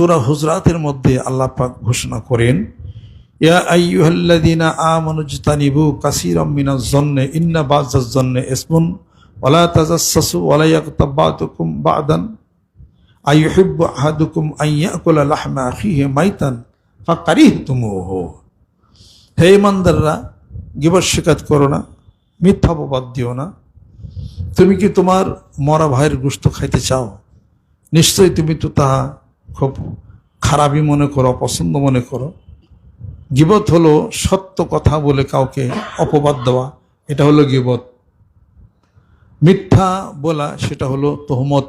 সুরা হুজরাতের মধ্যে আল্লাহ পাক ঘোষণা করেন, ইয়া আইয়ুহাল্লাযীনা আমানু জতানিবু কাসীরাম মিনাজ জন্নে ইন্না বাযাজ জন্নে ইসমুন, ওয়ালা তাজাসসু ওয়ালা ইয়াগতাব বা'দুকুম বা'দান, আইয়ুহিব্বু আহাদুকুম আন ইয়াকুলা লাহমা আখিহি মাইতান, ফাকারিহতুমুহু। হে ইমানদাররা, গিবত শিকাত করো না, মিথ্যা অপবাদ দিও না। তুমি কি তোমার মরা ভাইয়ের গোস্ত খাইতে চাও? নিশ্চয়ই তুমি তো তাহা খারাপই মনে করো, অপছন্দ মনে করো। গিবত হলো সত্য কথা বলে কাউকে অপবাদ দেওয়া, এটা হলো গিবত। মিথ্যা বলা, সেটা হলো তহমত।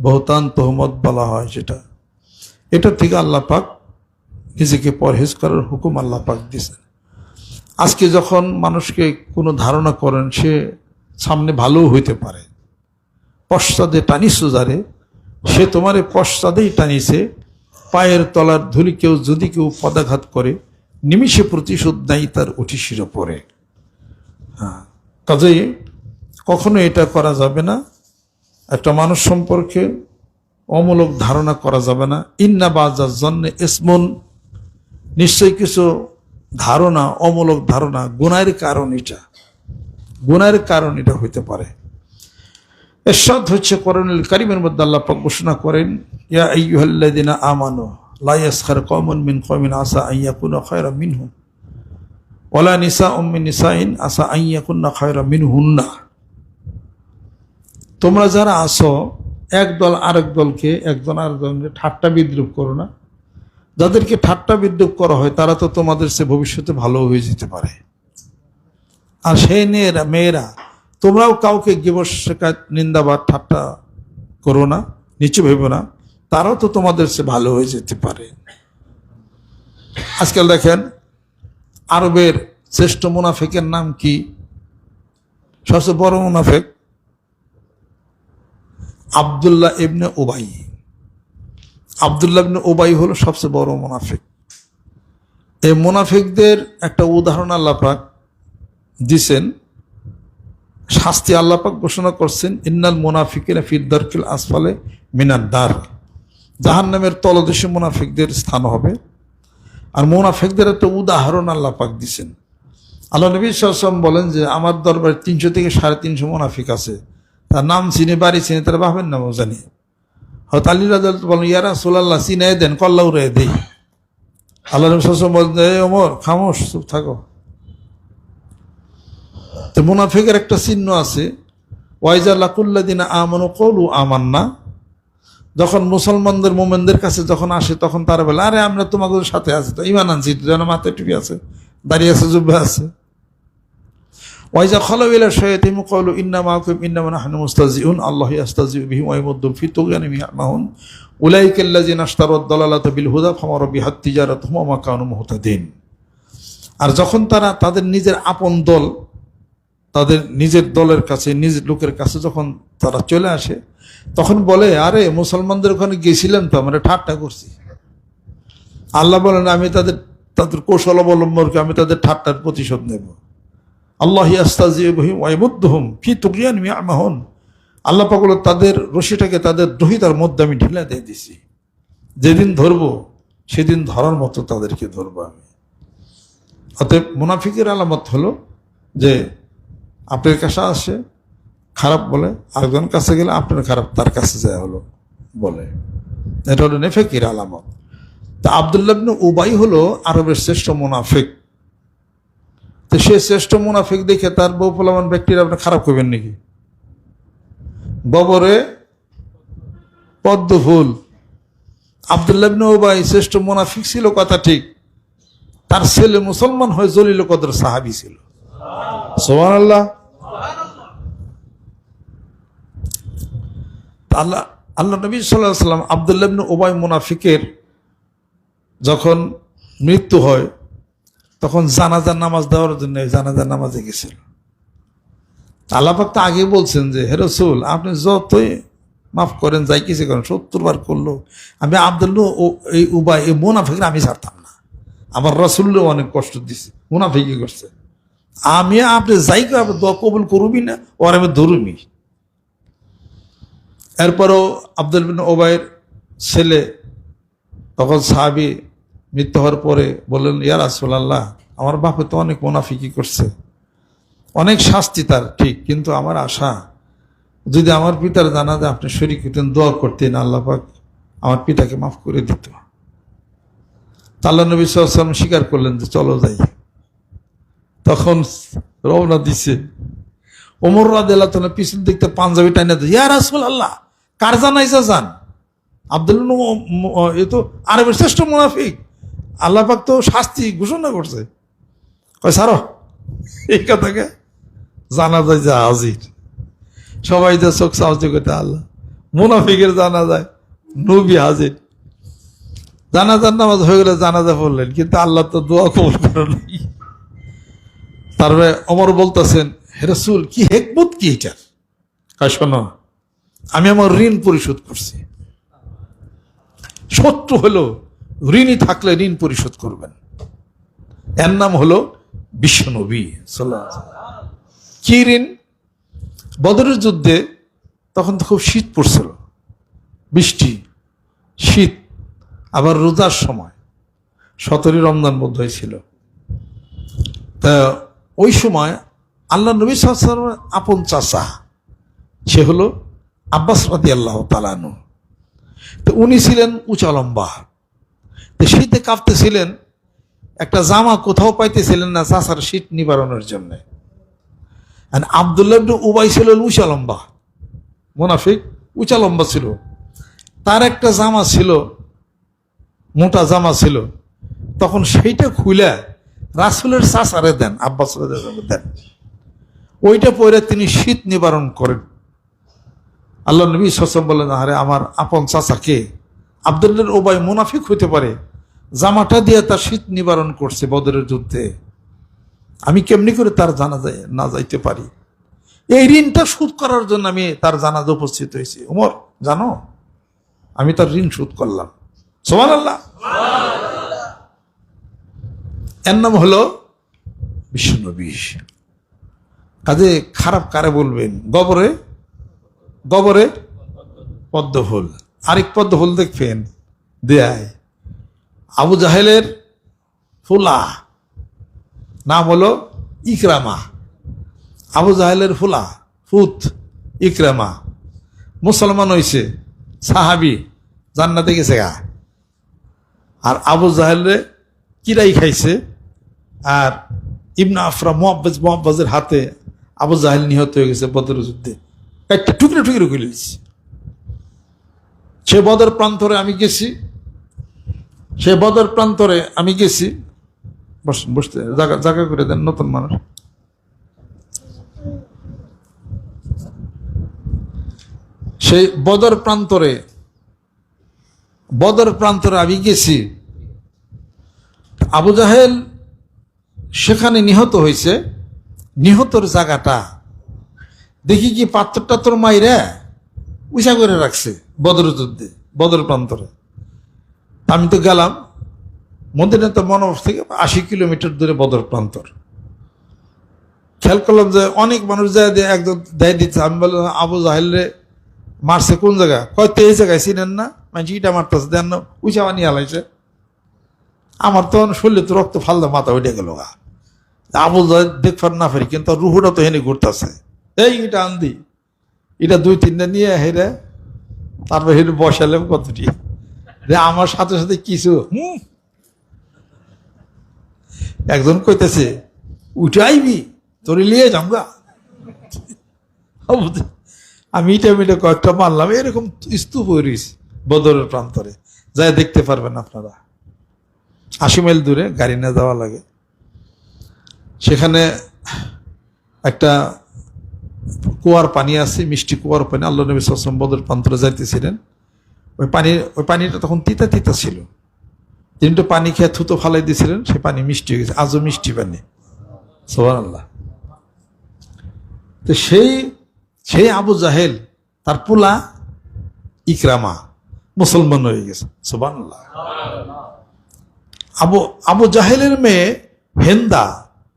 বহুতান তহমত বলা হয় সেটা। এটা থেকে আল্লাহ পাক নিজেকে পরহেজ করার হুকুম আল্লাহ পাক দিয়েছেন। আজকে যখন মানুষকে কোনো ধারণা করেন, সে সামনে ভালোও হইতে পারে। পশ্চাদে টানিস যারে সে তোমারে পশ্চাদেই টানিছে, পায়ের তলার ধুলি কেউ যদি কেউ পদাঘাত করে, নিমিষে প্রতিশোধ নেয় তার উঠিশির পরে। হ্যাঁ কাজেই কখনো এটা করা যাবে না। একটা মানুষ সম্পর্কে অমূলক ধারণা করা যাবে না। ইন্না বাজার জন্য ইসমন, নিশ্চয়ই কিছু ধারণা, অমূলক ধারণা গুনায়ের কারণ এটা। গুনায়ের কারণ এটা হইতে পারে। এরশাদ হচ্ছে করণুল কারিমের মধ্যে আল্লাহ পাক ঘোষণা করেন, ইয়া আইয়ুহাল্লাযিনা আমানু, লা ইয়াসখার কওমুন মিন কওমিন আসা নিসাইন আসা মিনহুন্না। তোমরা যারা আসো এক দল আরেক দলকে একজন আরেকজনকে ঠাট্টা বিদ্রুপ করো না। যাদেরকে ঠাট্টা বিদ্রুপ করা হয়, তারা তো তোমাদের সে ভবিষ্যতে ভালো হয়ে যেতে পারে। আর সেই মেয়েরা মেয়েরা তোমরাও কাউকে গিবস শেখায় নিন্দা বা ঠাট্টা করো না, নিচু ভেবো না। তারাও তো তোমাদের সে ভালো হয়ে যেতে পারে। আজকাল দেখেন, আরবের শ্রেষ্ঠ মুনাফেকের নাম কি? সবচেয়ে বড় মুনাফেক আবদুল্লাহ ইবনে ওবাই আবদুল্লাহ ইবনে ওবাই হলো সবচেয়ে বড় মুনাফিক। এই মুনাফিকদের একটা উদাহরণ আল্লাহ পাক দিছেন। শাস্তি আল্লাহ পাক ঘোষণা করছেন, ইন্নাল মুনাফিকিনা ফিদ্দারকিল আসফালে মিনার দার। জাহান নামের তলদেশে মুনাফিকদের স্থান হবে। আর মুনাফিকদের একটা উদাহরণ আল্লাহ পাক দিছেন। আল্লাহ নবী সাল্লাম বলেন যে, আমার দরবারে তিনশো থেকে সাড়ে তিনশো মুনাফিক আছে। তার নাম চিনে, বাড়ি চিনে, তারা ভাবেন না জানি হয়তো আলী রাজা বলেন ইয়ারা সোলাল্লাহ চিনে দেন কল্লা উড়ে দেই। আল্লাহ নবী সাল্লাম বলেন ওমর, খামোশ, চুপ থাকো। তো মুনাফিকের একটা চিহ্ন আছে ওয়াইজা লাকুল্লাদিনা আমানু কলু আমান্না। যখন মুসলমানদের মোমেনদের কাছে যখন আসে, তখন তারা বলে, আরে, আমরা তোমাদের সাথে আছি। তো ইমান আনছি যেন মাথায় টুপি আছে, দাঁড়িয়ে আছে, জুব্বা আছে। ওয়াইজা খলাউলা শয়াতিম কলু ইন্না মাহকুম ইন্না মানে হানু মুস্তাজিউন আল্লাহ আস্তাজি বিহিম ওয়াইমুদ্দুম ফি তুগানি মাহুন। উলাইকাল্লাজি নাস্তারদ দলালাত বিল হুদা ফামার বিহাত তিজারাত হুমা কানু মুহতাদিন। আর যখন তারা তাদের নিজের আপন দল তাদের নিজের দলের কাছে নিজের লোকের কাছে যখন তারা চলে আসে, তখন বলে, আরে, মুসলমানদের ওখানে গেছিলাম তো, আমরা ঠাট্টা করছি। আল্লাহ বলেন, আমি তাদের তাদের কৌশল অবলম্বনকে আমি তাদের ঠাট্টার প্রতিশোধ নেব। আল্লাহ আস্তাজিম ওয়াইমুদ্দহম ফি তুকিয়ান মিয়ামাহন। আল্লাহ পাকল তাদের রশিটাকে তাদের দহিতার মধ্যে আমি ঢিলা দিয়ে দিছি। যেদিন ধরবো, সেদিন ধরার মতো তাদেরকে ধরবো আমি। অতএব মুনাফিকের আলামত হলো যে আপনার কাছে আসে, খারাপ বলে আরেকজন কাছে গেলে আপনার খারাপ, তার কাছে যায় হলো বলে। এটা হলো নেফেকির আলামত। তা আবদুল্লাবনে উবাই হলো আরবের শ্রেষ্ঠ মুনাফিক। তো সে শ্রেষ্ঠ মুনাফিক দেখে তার বউ ফলামান ব্যক্তির আপনি খারাপ করবেন নাকি? গবরে পদ্ম ফুল আবদুল্লাবনে উবাই শ্রেষ্ঠ মুনাফিক ছিল, কথা ঠিক। তার ছেলে মুসলমান হয়ে জলিল কদর সাহাবি ছিল। সোমান আল্লাহ আল্লাহ আল্লাহ নবী সাল্লাহ সাল্লাম আবদুল্লাবন ওবাই মুনাফিকের যখন মৃত্যু হয়, তখন জানাজার নামাজ দেওয়ার জন্য জানাজার নামাজে গেছিল। আল্লাপাক তো আগে বলছেন যে, হে রসুল, আপনি যতই মাফ করেন, যাই কিছু করেন, সত্তর বার করল আমি আবদুল্লু এই উবাই, এই মুনাফিকের আমি ছাড়তাম না। আমার রসুল্লু অনেক কষ্ট দিছে মুনাফিকি করছে। আমি, আপনি যাই কবুল করবি না, ওর আমি ধরুমি এরপরও আব্দুল বিন ওবাইয়ের ছেলে, তখন সাহাবি মৃত্যু হওয়ার পরে বললেন, ইয়া রাসূলুল্লাহ, আমার বাপে তো অনেক মুনাফিকি করছে। অনেক শাস্তি তার, ঠিক, কিন্তু আমার আশা, যদি আমার পিতার জানা যে আপনি শরীর হতেন, দোয়া করতেন, আল্লাহ পাক আমার পিতাকে মাফ করে দিত। তা আল্লাহ নবী সাল্লাম স্বীকার করলেন যে, চলো যাই। তখন রওনা দিছে। ওমর তাআলা পিছন দেখতে পাঞ্জাবি টাইনা দিয়ে, ইয়া রাসূল আল্লাহ কার জানাইছা যান আব্দুল এ তো আরবের শ্রেষ্ঠ মুনাফিক। আল্লাহ পাক তো শাস্তি ঘোষণা করছে। কয়, সারো। এই কথাকে জানা যায় যে হাজির। সবাই যে চোখ সাহায্য করতে আল্লাহ। মুনাফিকের জানা যায় নবী হাজির। জানাজার নামাজ হয়ে গেলে জানাজা পড়লেন, কিন্তু আল্লাহ তো দোয়া কবুল করে নাই। তারপরে অমর বলতেছেন হেরসুল কি হেকমত কি এটার? শোনো। আমি আমার ঋণ পরিশোধ করছি। শত্রু হলো, ঋণই থাকলে ঋণ পরিশোধ করবেন। এর নাম হলো বিশ্বনবী কি ঋণ? বদরের যুদ্ধে তখন তো খুব শীত পড়ছিল। বৃষ্টি, শীত, আবার রোজার সময়। সতেরোই রমজান বোধ হয়েছিল তা ওই সময় আল্লাহ নবী সাল্লাল্লাহু আপন চাচা, সে হলো আব্বাস রাদি আল্লাহ তালানু তো উনি ছিলেন উঁচা লম্বা। তো শীতে কাঁপতেছিলেন, একটা জামা কোথাও পাইতেছিলেন না চাচার শীত নিবারণের জন্য। আর আবদুল্লাহ উবাই ছিল উঁচা লম্বা। মোনাফিক, উঁচা লম্বা ছিল। তার একটা জামা ছিল, মোটা জামা ছিল। তখন সেইটা খুলে রাসুলের চাচারে দেন, আব্বাস দেন। ওইটা পরে তিনি শীত নিবারণ করেন। আল্লাহ নবী সসম বললেন, আরে আমার আপন চাচাকে আবদুল্লাহ ওবাই মুনাফিক হইতে পারে। জামাটা দিয়ে তার শীত নিবারণ করছে বদরের যুদ্ধে। আমি কেমনি করে তার জানা যায় না যাইতে পারি? এই ঋণটা শোধ করার জন্য আমি তার জানাজা উপস্থিত হয়েছি। উমর, জানো? আমি তার ঋণ শোধ করলাম। সোমান আল্লাহ এর নাম হল হলো বিশ্বনবী কাজে খারাপ কারে বলবেন? গবরে গবরে পদ্ম ফুল আরেক পদ্ম ফুল দেখবেন দেয় আবু জাহেলের ফুলা। নাম হলো ইকরামা। আবু জাহেলের ফুলা ফুত ইকরামা। মুসলমান হইছে, সাহাবি, জান্নাতে গেছে গা। আর আবু জাহেলরে কিরাই খাইছে, আর ইবনা আফরা মোহাব্বাজ মোহাব্বাজের হাতে আবু জাহেল নিহত হয়ে গেছে বদর যুদ্ধে। একটা টুকরে টুকরে করে দিয়েছে সে বদর প্রান্তরে আমি গেছি। সে বদর প্রান্তরে আমি গেছি। বসেন বসতে জায়গা জায়গা করে দেন, নতুন মানুষ। সেই বদর প্রান্তরে বদর প্রান্তরে আমি গেছি। আবু জাহেল সেখানে নিহত হয়েছে। নিহতর জায়গাটা দেখি কি পাত্র টাত্র মাইরা উঁচা করে রাখছে বদর যুদ্ধে বদর প্রান্তরে। আমি তো গেলাম মন্দিরে তো মনোভ থেকে আশি কিলোমিটার দূরে বদর প্রান্তর। খেয়াল করলাম যে অনেক মানুষ যায় দিয়ে একজন দেয় দিচ্ছে। আমি বললাম, আবু জাহেলরে মারছে কোন জায়গা? কয়তো এই জায়গায় চিনেন না? মানে ইটা মারতেছে, দেন না, উঁচা বানিয়ে আলাইছে। আমার তো শরীরে তো রক্ত ফালদা মাথা উঠে গেল আবু জাহেল দেখবার না পারি, কিন্তু রুহুটা তো হেনে ঘুরতেছে। এই এটা আন্দি। এটা দুই তিনটা নিয়ে হেরে তারপর হেরে বসালাম কতটি? আমার সাথে সাথে কিছু। হুম। একজন কইতেছে উঠে আইবি তোর লিয়ে যামগা? আমি ইটা মিটা কয়েকটা মারলাম, এরকম স্তূপ হইস বদরের প্রান্তরে। যাই দেখতে পারবেন আপনারা। আশি মাইল দূরে গাড়ি না যাওয়া লাগে। সেখানে একটা কুয়ার পানি আছে, মিষ্টি কুয়ার পানি। আল্লাহ নবী সাসম বদর প্রান্তরে যাইতেছিলেন। ওই পানি, ওই পানিটা তখন তিতা তিতা ছিল। তিনটে পানি খেয়ে থুতো ফালাই দিয়েছিলেন, সে পানি মিষ্টি হয়ে গেছে। আজও মিষ্টি পানি। সোহান আল্লাহ তো সেই সেই আবু জাহেল, তার পোলা ইকরামা, মুসলমান হয়ে গেছে। সোহান আল্লাহ আবু আবু জাহেলের মেয়ে হেন্দা,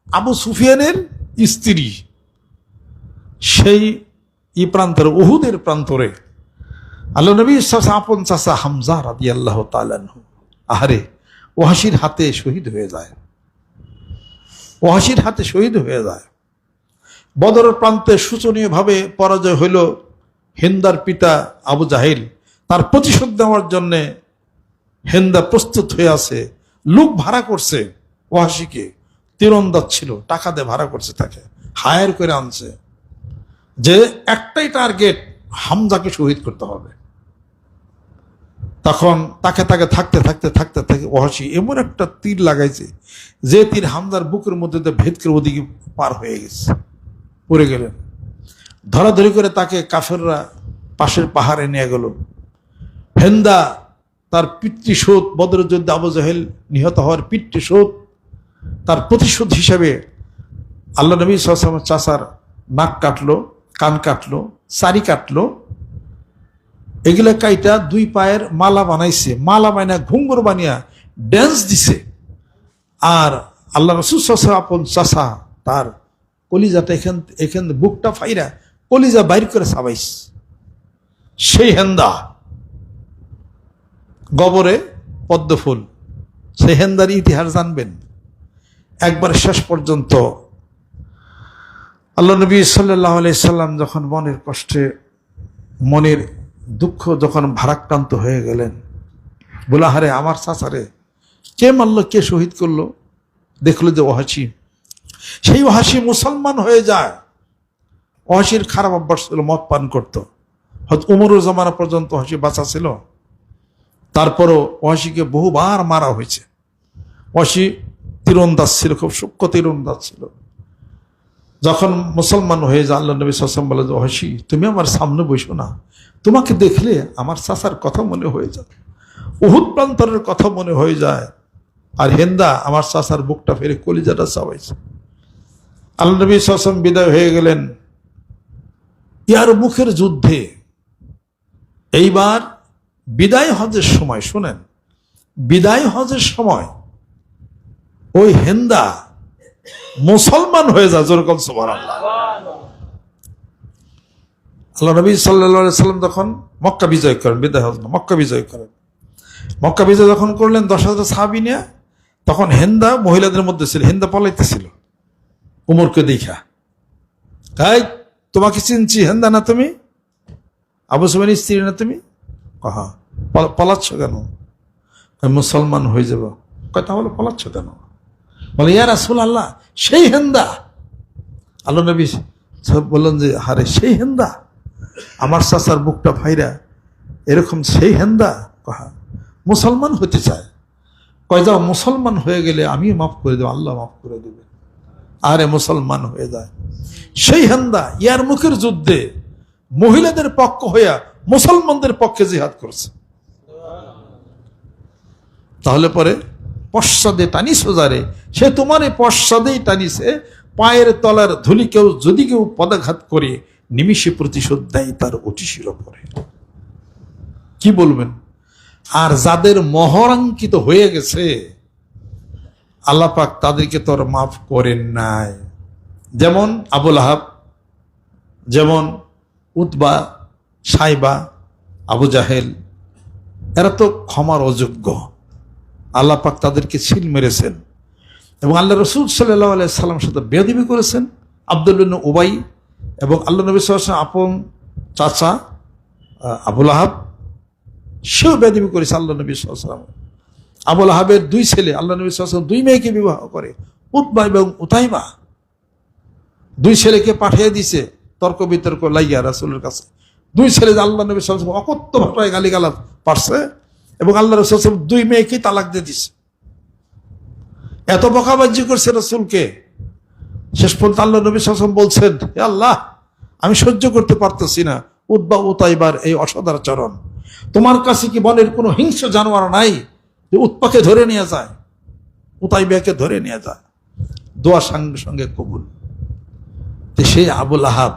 আবু সুফিয়ানের স্ত্রী। সেই ই প্রান্তরে, উহুদের প্রান্তরে আল্লাহ নবী আপন চাষা হামজা রাদি আল্লাহ তালানহু আহারে ওহাসির হাতে শহীদ হয়ে যায়। ওহাসির হাতে শহীদ হয়ে যায়। বদর প্রান্তে শোচনীয়ভাবে পরাজয় হইল হিন্দার পিতা আবু জাহিল। তার প্রতিশোধ নেওয়ার জন্যে হেন্দা প্রস্তুত হয়ে আছে, লোক ভাড়া করছে ওহাসিকে তীরন্দাজ ছিল, টাকা দিয়ে ভাড়া করছে তাকে, হায়ার করে আনছে। যে একটাই টার্গেট হামজাকে শহীদ করতে হবে। তখন তাকে তাকে থাকতে থাকতে থাকতে থাকতে ওহাসি এমন একটা তীর লাগাইছে, যে তীর হামদার বুকের মধ্যে ভেদ করে ওদিকে পার হয়ে গেছে, পড়ে গেলেন। ধরাধরি করে তাকে কাফেররা পাশের পাহাড়ে নিয়ে গেল। হেন্দা তার পিতৃশোধ বদর যুদ্ধে আবু জাহেল নিহত হওয়ার পিতৃশোধ তার প্রতিশোধ হিসাবে আল্লাহ নবী সাল্লাম চাষার নাক কাটলো। কান কাটলো, সারি কাটলো। এগুলা কাইটা দুই পায়ের মালা বানাইছে। মালা বানায় ঘুঙ্গুর বানিয়া ড্যান্স দিছে। আর আল্লাহ রসুল আপন চাষা তার কলিজাটা এখান এখান বুকটা ফাইরা কলিজা বাইর করে সাবাইস সেই হেন্দা গবরে পদ্মফুল, সেই হেন্দার ইতিহাস জানবেন। একবার শেষ পর্যন্ত আল্লাহ নবী সাল্লাহ সাল্লাম যখন মনের কষ্টে, মনের দুঃখ যখন ভারাক্রান্ত হয়ে গেলেন, বলে হারে আমার চাচারে, কে মারল, কে শহীদ করল? দেখল যে ওহাসি সেই ওহাসি মুসলমান হয়ে যায়। ওহাসির খারাপ অভ্যাস ছিল, মদ পান করতো। হয়তো উমরুর জামানা পর্যন্ত ওহাসি বাঁচা ছিল। তারপরও ওহাসিকে বহুবার মারা হয়েছে। ওহাসি তীরন্দাজ ছিল, খুব সূক্ষ্ম তীরন্দাজ ছিল। যখন মুসলমান হয়ে যায়, আল্লাহ নবী সাসম বলে যে ওহাসি, তুমি আমার সামনে বসো না। তোমাকে দেখলে আমার চাচার কথা মনে হয়ে যায়। উহুদ প্রান্তরের কথা মনে হয়ে যায়। আর হেন্দা আমার চাচার বুকটা ফেরে কলিজাটা চাওয়াইছে আল্লাহ নবী সাসম বিদায় হয়ে গেলেন। ইয়ার মুখের যুদ্ধে এইবার বিদায় হজের সময়, শুনেন, বিদায় হজের সময় ওই হেন্দা মুসলমান হয়ে যা যেরকম সোমার আল্লাহ আল্লাহ নবী সাল্লা সাল্লাম তখন মক্কা বিজয় করেন, বিদায় মক্কা বিজয় করেন। মক্কা বিজয় যখন করলেন, দশ হাজার সাহাবি নিয়ে, তখন হেন্দা মহিলাদের মধ্যে ছিল, হেন্দা পলাইতেছিল, উমরকে দেখা। তাই তোমাকে চিনছি, হেন্দা না তুমি? আবু সুবানি স্ত্রী না তুমি? কহা পলাচ্ছ কেন? মুসলমান হয়ে যাব। কয়, তাহলে পলাচ্ছ কেন? বলে, ইয়া রাসুল আল্লাহ সেই হেন্দা। আল্লাহ নবী বললেন যে হারে সেই হেন্দা? আমার চাচার বুকটা ভাইরা এরকম সেই হেন্দা? কহা, মুসলমান হতে চায়। কয়, যাও, মুসলমান হয়ে গেলে আমিও মাফ করে দেবো, আল্লাহ মাফ করে দেবে আরে, মুসলমান হয়ে যায়। সেই হেন্দা, ইয়ার মুখের যুদ্ধে মহিলাদের পক্ষ হইয়া মুসলমানদের পক্ষে জিহাদ করছে। তাহলে পরে পশ্চাদে টানি সোজারে সে তোমার পশ্চাদেই টানিছে, পায়ের তলার ধুলি কেউ যদি কেউ পদাঘাত করে, নিমিষে প্রতিশোধ দেয় তার অটিশির পরে কি বলবেন? আর যাদের মহরাঙ্কিত হয়ে গেছে আল্লাপাক তাদেরকে তোর মাফ করেন নাই। যেমন আবুল আহাব, যেমন উতবা, সাইবা, আবু জাহেল, এরা তো ক্ষমার অযোগ্য। আল্লাহ পাক তাদেরকে ছিল মেরেছেন। এবং আল্লাহ রসুল সাল্লাহ সাল্লাম সাথে বেদিবি করেছেন। আবদুল্লিন উবাই এবং আল্লাহ নবী সাল্লাম আপন চাচা আবুল আহাব, সেও বেদিবি করেছে আল্লাহ নবী সাল্লাম। আবুল আহাবের দুই ছেলে, আল্লাহ নবী সাল্লাম দুই মেয়েকে বিবাহ করে, উতবা এবং উতাইবা। দুই ছেলেকে পাঠিয়ে দিছে, তর্ক বিতর্ক লাইয়া রাসুলের কাছে। দুই ছেলে আল্লাহ নবী সাল্লাম অকথ্য ভাষায় গালিগালাজ পারছে। এবং আল্লাহ রসুল দুই মেয়েকেই তালাক দিয়ে দিছে। এত বকাবাজি করছে রসুলকে। শেষ পর্যন্ত আল্লাহ নবী সাল্লাম বলছেন, হে আল্লাহ, আমি সহ্য করতে পারতেছি না। উদ্বা উতাইবার এই অসদাচরণ তোমার কাছে কি বনের কোনো হিংস্র জানোয়ার নাই? যে উৎপাকে ধরে নিয়ে যায়, উতাইবাকে ধরে নিয়ে যায়। দোয়া সঙ্গে সঙ্গে কবুল। সেই আবুল আহাব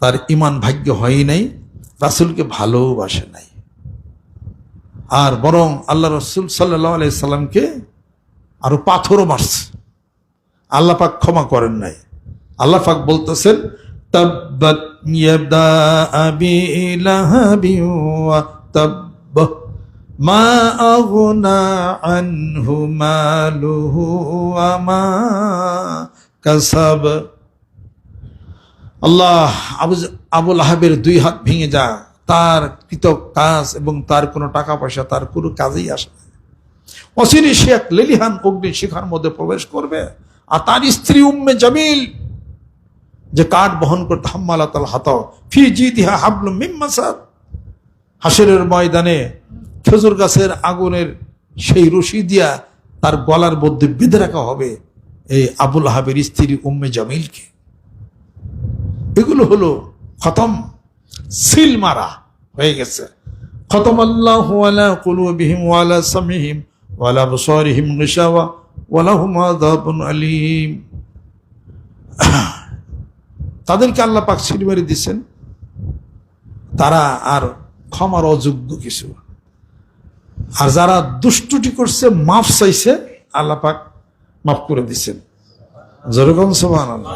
তার ইমান ভাগ্য হয় নাই, রাসুলকে ভালোবাসে নাই। আর বরং আল্লাহ রসুল সাল্লাহ আলাইসাল্লামকে আরও পাথরও মারছে। আল্লাহ পাক ক্ষমা করেন নাই। আল্লাহ পাক বলতেছেন মা আল্লাহ আবু আবুল আহাবের দুই হাত ভেঙে যা। তার কৃত কাজ এবং তার কোনো টাকা পয়সা তার কোনো কাজেই আসে না। সে লেলিহান অগ্নি শিখার মধ্যে প্রবেশ করবে আর তার স্ত্রী উম্মে জামিল যে কাঠ বহন করতে হাম্মালাতাল হাত ফি জিদিহা হাবলু মিম্মাসাদ হাসিরের ময়দানে খেজুর গাছের আগুনের সেই রশি দিয়া তার গলার মধ্যে বেঁধে রাখা হবে এই আবুল আহাবের স্ত্রী উম্মে জামিলকে। এগুলো হলো খতম। সিল মারা হয়ে গেছে। খতম ওয়ালা ওয়ালা তাদেরকে আল্লাহ পাক সিল মেরে দিচ্ছেন তারা আর ক্ষমার অযোগ্য কিছু। আর যারা দুষ্টুটি করছে, মাফ চাইছে, আল্লাহ পাক মাফ করে দিচ্ছেন যেরকম সোমান আল্লাহ